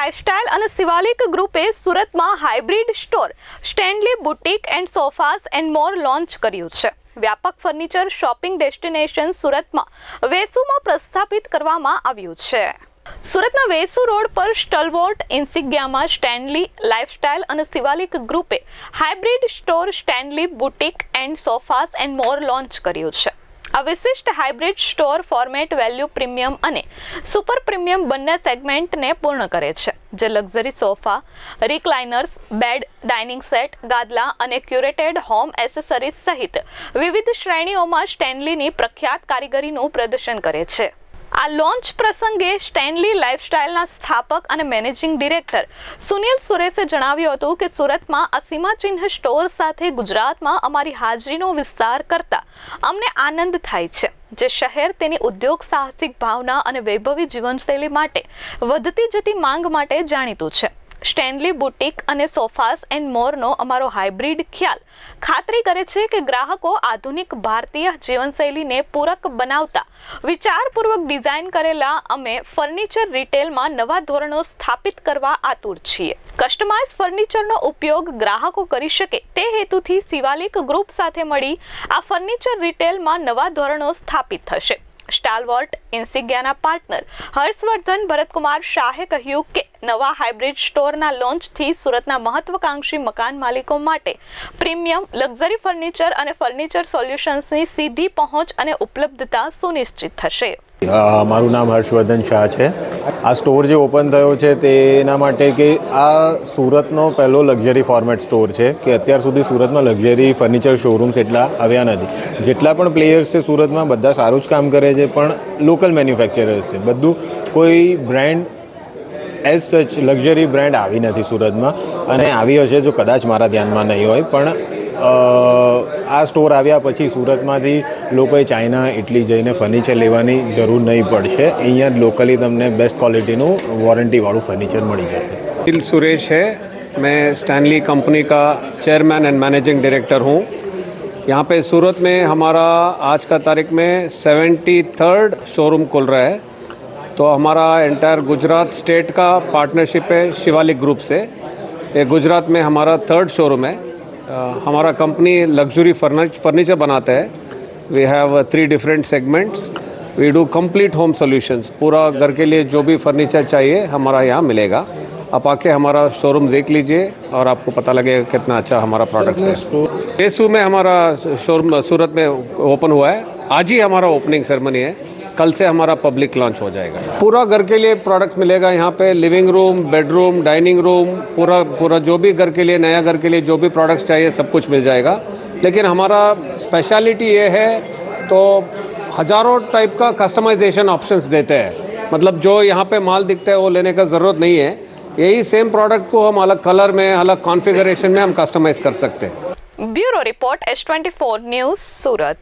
Lifestyle અને શિવાલિક ગ્રુપે સુરતમાં hybrid store Stanley boutique and sofas and more launch કર્યું છે. વ્યાપક ફર્નિચર શોપિંગ ડેસ્ટિનેશન સુરતમાં વેસુમાં પ્રસ્થાપિત કરવામાં આવ્યું છે. સુરતના વેસુ રોડ પર સ્ટલવોર્ટ ઇન્સિગ્યામાં સ્ટેનલી લાઇફસ્ટાઇલ અને Shivalik ગ્રુપે hybrid store Stanley boutique and sofas and more launch કર્યું છે. આ વિશિષ્ટ hybrid store format value premium અને સુપર પ્રીમિયમ બંને સેગમેન્ટને પૂર્ણ કરે છે, જે luxury sofa, recliners, bed, dining set, ગાદલા અને ક્યુરેટેડ હોમ એસેસરીઝ સહિત વિવિધ શ્રેણીઓમાં સ્ટેનલીની પ્રખ્યાત કારીગરીનું પ્રદર્શન કરે છે. આ લોન્ચ પ્રસંગે સ્ટેનલી લાઇફસ્ટાઇલના સ્થાપક અને મેનેજિંગ ડિરેક્ટર સુનિલ સુરેશે જણાવ્યું હતું કે સુરતમાં આ સીમાચિહ્ન સ્ટોર સાથે ગુજરાતમાં અમારી હાજરીનો વિસ્તાર કરતા અમને આનંદ થાય છે. જે શહેર તેની ઉદ્યોગ સાહસિક ભાવના અને વૈભવી જીવનશૈલી માટે વધતી જતી માંગ માટે જાણીતું છે. સ્ટેનલી બુટીક અને સોફાસ એન્ડ મોરનો અમારો હાઇબ્રિડ ખ્યાલ. ખાતરી કરે છે કે ગ્રાહકો આધુનિક ભારતીય જીવનશૈલીને પૂરક બનાવતા, વિચારપૂર્વક ડિઝાઇન કરેલા અમે ફર્નિચર રિટેલમાં નવા ધોરણો સ્થાપિત કરવા આતુર છીએ. કસ્ટમાઇઝ ફર્નિચરનો ઉપયોગ ગ્રાહકો કરી શકે તે હેતુથી શિવાલિક ગ્રુપ સાથે મળી આ ફર્નિચર રિટેલમાં નવા ધોરણો સ્થાપિત થશે. સ્ટાલવોર્ટ, ઇન્સિગ્યાના પાર્ટનર, હર્ષવર્ધન ભરતકુમાર શાહે કહ્યું કે નવા હાઇબ્રિડ સ્ટોરના લોન્ચથી સુરતના મહત્વકાંક્ષી મકાન માલિકો માટે પ્રીમિયમ લક્ઝરી ફર્નિચર અને ફર્નિચર સોલ્યુશન્સની સીધી પહોંચ અને ઉપલબ્ધતા સુનિશ્ચિત થશે. મારું નામ હર્ષવર્ધન શાહ છે. આ સ્ટોર જે ઓપન થયો છે તેના માટે કે આ સુરતનો પહેલો લક્ઝરી ફોર્મેટ સ્ટોર છે કે અત્યાર સુધી સુરતમાં લક્ઝરી ફર્નિચર શોરૂમ્સ એટલા આવ્યા નથી. જેટલા પણ પ્લેયર્સ છે સુરતમાં બધા સારું જ કામ કરે છે, પણ લોકલ મેન્યુફેક્ચરર્સ છે. બધું કોઈ brand as such luxury brand આવી નથી સુરતમાં અને આવી હશે જો કદાચ મારા ધ્યાનમાં નહીં હોય પણ અ, આ સ્ટોર આવ્યા પછી સુરતમાંથી લોકોએ ચાઇના ઇટલી જઈને ફર્નિચર લેવાની જરૂર નહીં પડશે અહીંયા જ લોકલી તમને બેસ્ટ ક્વોલિટીનું વોરંટીવાળું ફર્નિચર મળી જશે दिल सुरेश है मैं स्टैनली कंपनी का चेयरमैन एंड मैनेजिंग डायरेक्टर हूँ यहाँ पे सूरत में हमारा आज का तारीख में सेवेंटी थर्ड शोरूम खुल रहा है तो हमारा एंटायर गुजरात स्टेट का पार्टनरशिप है शिवालिक ग्रुप से। ये गुजरात में हमारा थर्ड शोरूम है। हमारा कंपनी लग्जरी फर्नीचर बनाता है। We have three different segments we do complete home solutions पूरा घर के लिए जो भी फर्नीचर चाहिए हमारा यहाँ मिलेगा। आप आके हमारा शोरूम देख लीजिए और आपको पता लगेगा कितना अच्छा हमारा प्रोडक्ट है। केसू में हमारा शोरूम सूरत में ओपन हुआ है। आज ही हमारा ओपनिंग सेरेमनी है। कल से हमारा पब्लिक लॉन्च हो जाएगा। पूरा घर के लिए प्रोडक्ट मिलेगा यहाँ पे living room bedroom dining room पूरा पूरा जो भी घर के लिए नया घर के लिए जो भी प्रोडक्ट्स चाहिए सब कुछ मिल जाएगा। लेकिन हमारा स्पेशलिटी ये है तो हज़ारों टाइप का कस्टमाइजेशन ऑप्शंस देते हैं। मतलब जो यहाँ पे माल दिखता है वो लेने का ज़रूरत नहीं है। यही सेम प्रोडक्ट को हम अलग कलर में अलग कॉन्फ़िगरेशन में हम कस्टमाइज़ कर सकते हैं। Bureau report H twenty four news Surat.